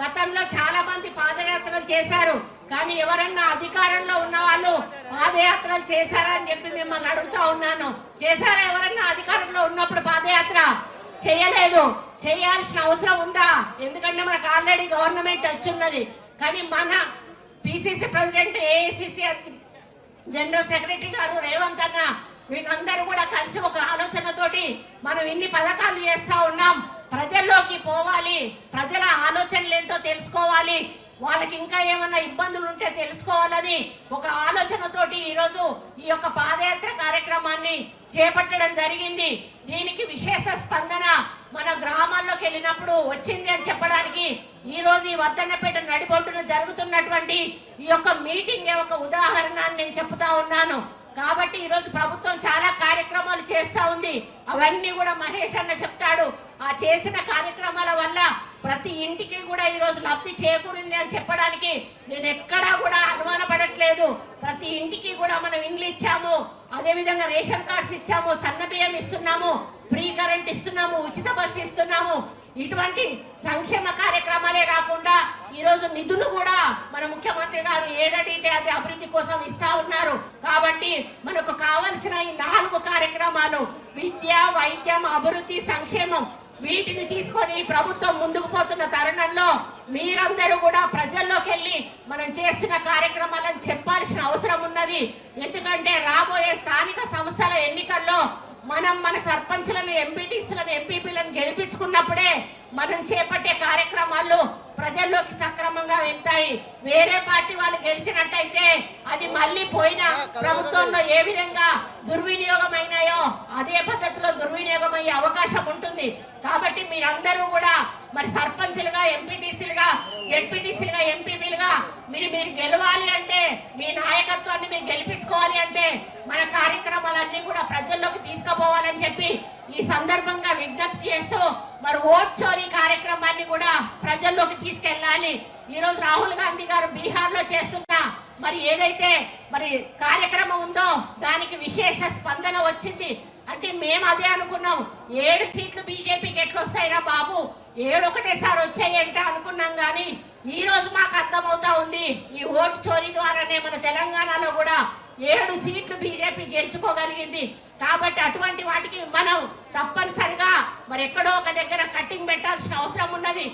గతంలో చాలా మంది పాదయాత్రలు చేశారు. కానీ ఎవరన్నా అధికారంలో ఉన్న వాళ్ళు పాదయాత్రలు చేశారా అని చెప్పి మిమ్మల్ని అడుగుతా ఉన్నాను. చేశారా ఎవరన్నా అధికారంలో ఉన్నప్పుడు పాదయాత్ర? చేయలేదు. చేయాల్సిన అవసరం ఉందా? ఎందుకంటే మనకు ఆల్రెడీ గవర్నమెంట్ వచ్చిన్నది కానీ మన PCC president AICC general secretary గారు రేవంత్ అన్న వీళ్ళందరూ కూడా కలిసి ఒక ఆలోచనతోటి మనం ఇన్ని పథకాలు చేస్తా ఉన్నాం. పోవాలి. ప్రజల ఆలోచనలు ఏంటో తెలుసుకోవాలి. వాళ్ళకి ఇంకా ఏమన్నా ఇబ్బందులు ఉంటే తెలుసుకోవాలని ఒక ఆలోచనతోటి ఈరోజు ఈ యొక్క పాదయాత్ర కార్యక్రమాన్ని చేపట్టడం జరిగింది. దీనికి విశేష స్పందన మన గ్రామాల్లోకి వెళ్ళినప్పుడు వచ్చింది అని చెప్పడానికి ఈ రోజు ఈ వద్దన్నపేట నడిబొడ్డున జరుగుతున్నటువంటి ఈ యొక్క మీటింగ్ ఒక ఉదాహరణ నేను చెప్తా ఉన్నాను. కాబట్టి ఈరోజు ప్రభుత్వం చాలా కార్యక్రమాలు చేస్తా అవన్నీ కూడా మహేష్ అన్న చెప్తాడు. ఆ చేసిన కార్యక్రమాల వల్ల ప్రతి ఇంటికి కూడా ఈ రోజు లబ్ధి చేకూరింది అని చెప్పడానికి నేను ఎక్కడా కూడా అనుమానపడట్లేదు ప్రతి ఇంటికి కూడా మనం ఇండ్లు ఇచ్చాము. అదే విధంగా రేషన్ కార్డ్స్ ఇచ్చాము. సన్న బియ్యం ఇస్తున్నాము. ఫ్రీ కరెంట్ ఇస్తున్నాము. ఉచిత బస్సు ఇస్తున్నాము. ఇటువంటి సంక్షేమ కార్యక్రమాలే కాకుండా ఈ రోజు నిధులు కూడా మన ముఖ్యమంత్రి గారు ఏదడిగితే అది అభివృద్ధి కోసం ఇస్తా ఉన్నారు. మనకు కావలసిన ఈ నాలుగు కార్యక్రమాలు విద్య వైద్యం అభివృద్ధి సంక్షేమం వీటిని తీసుకొని ప్రభుత్వం ముందుకు పోతున్న తరుణంలో మీరందరూ కూడా ప్రజల్లోకి వెళ్ళి మనం చేస్తున్న కార్యక్రమాలను చెప్పాల్సిన అవసరం ఉన్నది. ఎందుకంటే రాబోయే స్థానిక సంస్థల ఎన్నికల్లో మనం మన సర్పంచ్లను ఎంపీటీసీలను ఎంపీపీలను గెలిపించుకున్నప్పుడే మనం చేపట్టే కార్యక్రమాలు ప్రజల్లోకి సక్రమంగా వెళ్తాయి. వేరే పార్టీ వాళ్ళు గెలిచినట్టయితే అది మళ్ళీ పోయిన ప్రభుత్వంలో ఏ విధంగా దుర్వినియోగం అయినాయో అదే పద్ధతిలో దుర్వినియోగం అయ్యే అవకాశం ఉంటుంది. కాబట్టి మీరందరూ కూడా మరి సర్పంచులుగా ఎంపీటీసీలుగా ఎంపీటీసీలుగా ఎంపీపీలుగా మీరు మీరు గెలవాలి అంటే మీ నాయకత్వాన్ని మీరు గెలిపించుకోవాలి అంటే మన కార్యక్రమాలన్నీ కూడా ప్రజల్లోకి తీసుకుపోవాలని చెప్పి ఈ సందర్భంగా విజ్ఞప్తి చేస్తూ మరి ఓట్ చోరీ కార్యక్రమాన్ని కూడా ప్రజల్లోకి తీసుకెళ్ళాలి. ఈ రోజు రాహుల్ గాంధీ గారు బీహార్లో చేస్తున్న మరి ఏదైతే మరి కార్యక్రమం ఉందో దానికి విశేష స్పందన వచ్చింది. అంటే మేము అదే అనుకున్నాం. ఏడు సీట్లు బీజేపీకి ఎట్లొస్తాయిరా బాబు? ఏడు ఒకటేసారి వచ్చాయంటే అనుకున్నాం కానీ ఈ రోజు మాకు అర్థమవుతా ఉంది. ఈ ఓటు చోరీ ద్వారానే మన తెలంగాణలో కూడా ఏడు సీట్లు బీజేపీ గెలుచుకోగలిగింది. కాబట్టి అటువంటి వాటికి మనం తప్పనిసరిగా మరి ఎక్కడో ఒక దగ్గర కట్టింగ్ పెట్టాల్సిన అవసరం ఉన్నది.